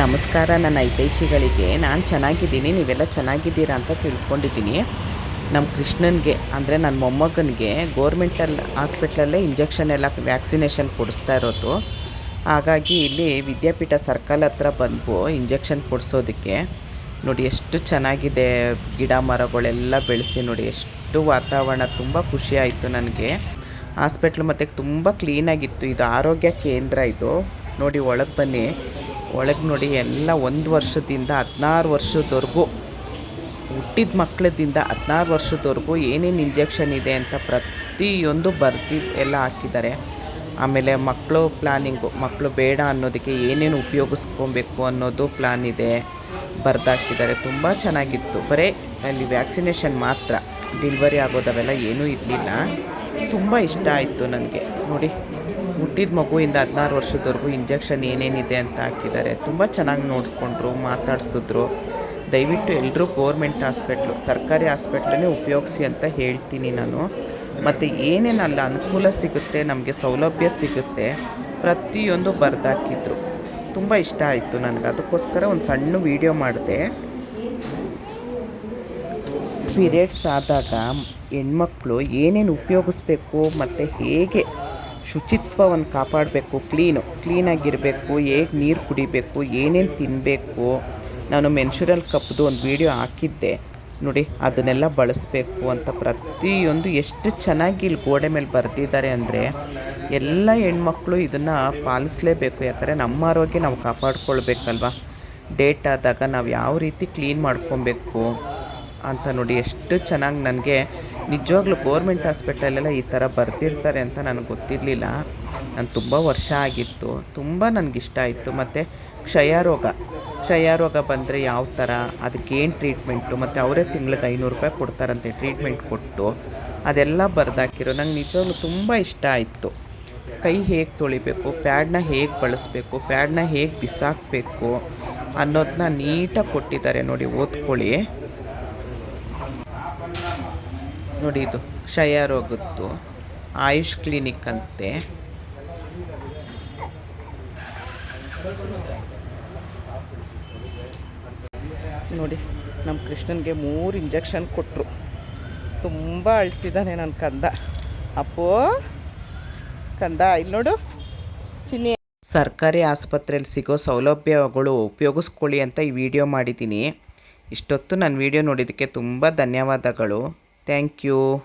ನಮಸ್ಕಾರ, ನನ್ನ ಹಿತೈಷಿಗಳಿಗೆ. ನಾನು ಚೆನ್ನಾಗಿದ್ದೀನಿ, ನೀವೆಲ್ಲ ಚೆನ್ನಾಗಿದ್ದೀರಾ ಅಂತ ತಿಳ್ಕೊಂಡಿದ್ದೀನಿ. ನಮ್ಮ ಕೃಷ್ಣನಿಗೆ, ಅಂದರೆ ನನ್ನ ಮೊಮ್ಮಗನಿಗೆ ಗೋರ್ಮೆಂಟಲ್ಲಿ ಹಾಸ್ಪಿಟ್ಲಲ್ಲೇ ಇಂಜೆಕ್ಷನ್ ಎಲ್ಲ, ವ್ಯಾಕ್ಸಿನೇಷನ್ ಕೊಡಿಸ್ತಾ ಇರೋದು. ಹಾಗಾಗಿ ಇಲ್ಲಿ ವಿದ್ಯಾಪೀಠ ಸರ್ಕಲ್ ಹತ್ರ ಬಂದು ಇಂಜೆಕ್ಷನ್ ಕೊಡಿಸೋದಕ್ಕೆ. ನೋಡಿ, ಎಷ್ಟು ಚೆನ್ನಾಗಿದೆ ಗಿಡ ಮರಗಳೆಲ್ಲ ಬೆಳೆಸಿ ನೋಡಿ, ಎಷ್ಟು ವಾತಾವರಣ, ತುಂಬ ಖುಷಿ ಆಯಿತು ನನಗೆ. ಹಾಸ್ಪಿಟ್ಲ್ ಮತ್ತು ತುಂಬ ಕ್ಲೀನಾಗಿತ್ತು, ಇದು ಆರೋಗ್ಯ ಕೇಂದ್ರ ಇದು. ನೋಡಿ, ಒಳಗೆ ಬನ್ನಿ. ಒಳಗೆ ನೋಡಿ ಎಲ್ಲ ಒಂದು ವರ್ಷದಿಂದ ಹದಿನಾರು ವರ್ಷದವರೆಗೂ ಹುಟ್ಟಿದ ಮಕ್ಕಳದಿಂದ ಹದಿನಾರು ವರ್ಷದವರೆಗೂ ಏನೇನು ಇಂಜೆಕ್ಷನ್ ಇದೆ ಅಂತ ಪ್ರತಿಯೊಂದು ಬರ್ದಿ ಎಲ್ಲ ಹಾಕಿದ್ದಾರೆ. ಆಮೇಲೆ ಮಕ್ಕಳು ಪ್ಲ್ಯಾನಿಂಗು ಮಕ್ಕಳು ಬೇಡ ಅನ್ನೋದಕ್ಕೆ ಏನೇನು ಉಪಯೋಗಿಸ್ಕೊಬೇಕು ಅನ್ನೋದು ಪ್ಲ್ಯಾನ್ ಇದೆ. ಬರ್ದಾಕಿದ್ದಾರೆ. ತುಂಬ ಚೆನ್ನಾಗಿತ್ತು. ಬರೀ ಅಲ್ಲಿ ವ್ಯಾಕ್ಸಿನೇಷನ್ ಮಾತ್ರ. ಡಿಲ್ವರಿ ಆಗೋದವೆಲ್ಲ ಏನೂ ಇರಲಿಲ್ಲ. ತುಂಬ ಇಷ್ಟ ಆಯಿತು ನನಗೆ. ನೋಡಿ. ಹುಟ್ಟಿದ ಮಗುವಿಂದ ಹದಿನಾರು ವರ್ಷದವರೆಗೂ ಇಂಜೆಕ್ಷನ್ ಏನೇನಿದೆ ಅಂತ ಹಾಕಿದ್ದಾರೆ. ತುಂಬ ಚೆನ್ನಾಗಿ ನೋಡಿಕೊಂಡ್ರು, ಮಾತಾಡಿಸಿದ್ರು. ದಯವಿಟ್ಟು ಎಲ್ಲರೂ ಗೋರ್ಮೆಂಟ್ ಹಾಸ್ಪಿಟ್ಲು, ಸರ್ಕಾರಿ ಹಾಸ್ಪಿಟ್ಲನ್ನೇ ಉಪಯೋಗಿಸಿ ಅಂತ ಹೇಳ್ತೀನಿ ನಾನು. ಮತ್ತು ಏನೇನಲ್ಲ ಅನುಕೂಲ ಸಿಗುತ್ತೆ, ನಮಗೆ ಸೌಲಭ್ಯ ಸಿಗುತ್ತೆ, ಪ್ರತಿಯೊಂದು ಬರೆದಾಕಿದ್ರು. ತುಂಬ ಇಷ್ಟ ಆಯಿತು ನನಗೆ. ಅದಕ್ಕೋಸ್ಕರ ಒಂದು ಸಣ್ಣ ವೀಡಿಯೋ ಮಾಡಿದೆ. ಪೀರಿಯಡ್ಸ್ ಆದಾಗ ಹೆಣ್ಮಕ್ಳು ಏನೇನು ಉಪಯೋಗಿಸ್ಬೇಕು, ಮತ್ತು ಹೇಗೆ ಶುಚಿತ್ವವನ್ನು ಕಾಪಾಡಬೇಕು, ಕ್ಲೀನು. ಕ್ಲೀನಾಗಿರಬೇಕು, ಹೇಗೆ ನೀರು ಕುಡಿಬೇಕು, ಏನೇನು ತಿನ್ನಬೇಕು ನಾನು ಮೆನ್ಶುರಲ್ ಕಪ್ದು ಒಂದು ವೀಡಿಯೋ ಹಾಕಿದ್ದೆ. ನೋಡಿ, ಅದನ್ನೆಲ್ಲ ಬಳಸಬೇಕು ಅಂತ. ಪ್ರತಿಯೊಂದು ಎಷ್ಟು ಚೆನ್ನಾಗಿ ಇಲ್ಲಿ ಗೋಡೆ ಮೇಲೆ ಬರೆದಿದ್ದಾರೆ ಅಂದರೆ ಎಲ್ಲ ಹೆಣ್ಮಕ್ಳು ಇದನ್ನು ಪಾಲಿಸಲೇಬೇಕು. ಯಾಕಂದರೆ ನಮ್ಮ ಆರೋಗ್ಯ ನಾವು ಕಾಪಾಡ್ಕೊಳ್ಬೇಕಲ್ವ? ಡೇಟ್ ಆದಾಗ ನಾವು ಯಾವ ರೀತಿ ಕ್ಲೀನ್ ಮಾಡ್ಕೊಬೇಕು ಅಂತ ನೋಡಿ, ಎಷ್ಟು ಚೆನ್ನಾಗಿ ನನಗೆ ನಿಜವಾಗ್ಲೂ ಗೋರ್ಮೆಂಟ್ ಹಾಸ್ಪಿಟ್ಲಲ್ಲೆಲ್ಲ ಈ ಥರ ಬರ್ತಿರ್ತಾರೆ ಅಂತ ನನಗೆ ಗೊತ್ತಿರಲಿಲ್ಲ. ನಾನು ತುಂಬ ವರ್ಷ ಆಗಿತ್ತು. ತುಂಬ ನನಗಿಷ್ಟ ಆಯಿತು. ಮತ್ತು ಕ್ಷಯರೋಗ. ಕ್ಷಯರೋಗ ಬಂದರೆ ಯಾವ ಥರ? ಅದಕ್ಕೇನು ಟ್ರೀಟ್ಮೆಂಟು ಮತ್ತು ಅವರೇ ತಿಂಗ್ಳಿಗೆ ಐನೂರು ರೂಪಾಯಿ ಕೊಡ್ತಾರಂತೆ ಟ್ರೀಟ್ಮೆಂಟ್ ಕೊಟ್ಟು. ಅದೆಲ್ಲ ಬರೆದಾಕಿರೋ ನಂಗೆ ನಿಜವಾಗ್ಲೂ ತುಂಬ ಇಷ್ಟ ಆಯಿತು. ಕೈ ಹೇಗೆ ತೊಳಿಬೇಕು? ಪ್ಯಾಡ್ನ ಹೇಗೆ ಬಳಸಬೇಕು? ಪ್ಯಾಡ್ನ ಹೇಗೆ ಬಿಸಾಕಬೇಕು? ಅನ್ನೋದನ್ನ ನೀಟಾಗಿ ಕೊಟ್ಟಿದ್ದಾರೆ ನೋಡಿ, ಓದ್ಕೊಳ್ಳಿ. ನೋಡಿ ಇದು ಕ್ಷಯ ರೋಗದ್ದು. ಆಯುಷ್ ಕ್ಲಿನಿಕ್ ಅಂತೆ. ನೋಡಿ, ನಮ್ಮ ಕೃಷ್ಣನಿಗೆ ಮೂರು ಇಂಜೆಕ್ಷನ್ ಕೊಟ್ಟರು ತುಂಬ ಅಳ್ತಿದ್ದಾನೆ ನನ್ನ ಕಂದ. ಅಪ್ಪೋ, ಕಂದ ಇಲ್ಲಿ ನೋಡು. ಚಿನ್ನಿ. ಸರ್ಕಾರಿ ಆಸ್ಪತ್ರೆಯಲ್ಲಿ ಸಿಗೋ ಸೌಲಭ್ಯಗಳು ಉಪಯೋಗಿಸ್ಕೊಳ್ಳಿ ಅಂತ ಈ ವಿಡಿಯೋ ಮಾಡಿದ್ದೀನಿ. ಇಷ್ಟೊತ್ತು ನನ್ನ ವಿಡಿಯೋ ನೋಡಿದ್ದಕ್ಕೆ ತುಂಬ ಧನ್ಯವಾದಗಳು. Thank you.